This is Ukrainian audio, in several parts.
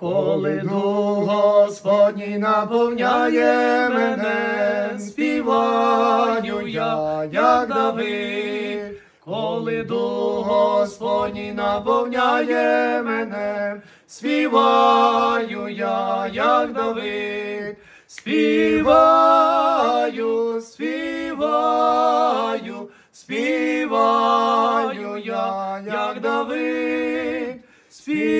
Коли дух Господній наповняє мене, співаю я, як Давид. Коли дух Господній наповняє мене, співаю я, як Давид. Співаю, співаю, співаю я, як Давид. Співаю,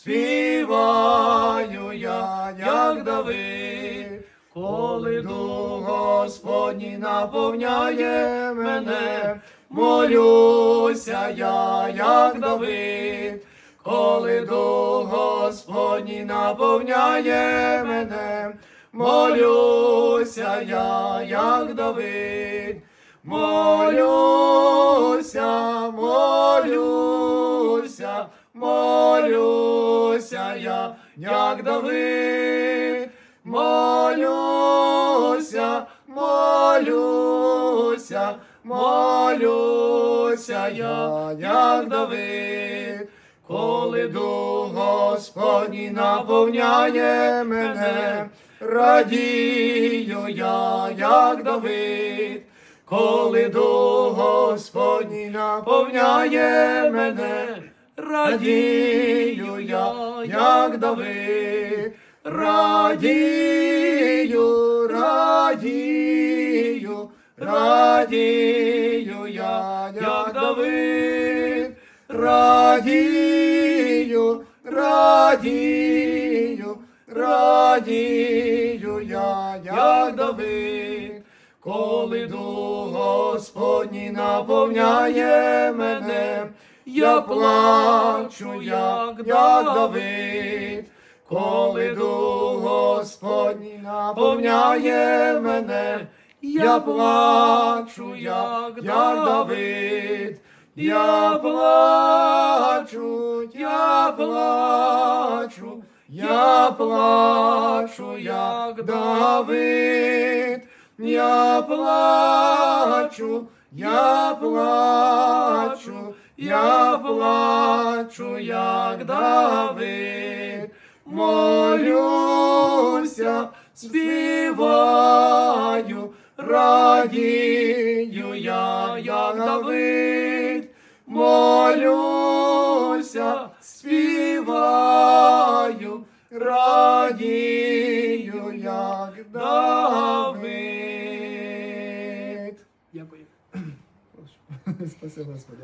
співаю, я, як Давид. Коли дух Господній наповняє мене, молюся я, як Давид. Коли дух Господній наповняє мене, молюся я, як Давид. Молюся, молюся, молюся я, як Давид. Молюся, молюся, молюся я, як Давид. Коли дух Господній наповняє мене, радію я, як Давид. Коли дух Господній наповняє мене, радію я, як Давид. Радію, радію, радію я, як Давид. Радію, радію, радію я, як Давид. Коли дух Господній наповняє мене, я плачу, як, Давид. Коли дух Господній наповняє мене, я плачу, як Давид. Я плачу, я плачу, я плачу, як Давид. Я плачу, я плачу, я плачу, як Давид. Молюся, співаю, радію я, як Давид. Молюся, співаю, радію, як Давид. Дякую. Спасибо, Господи,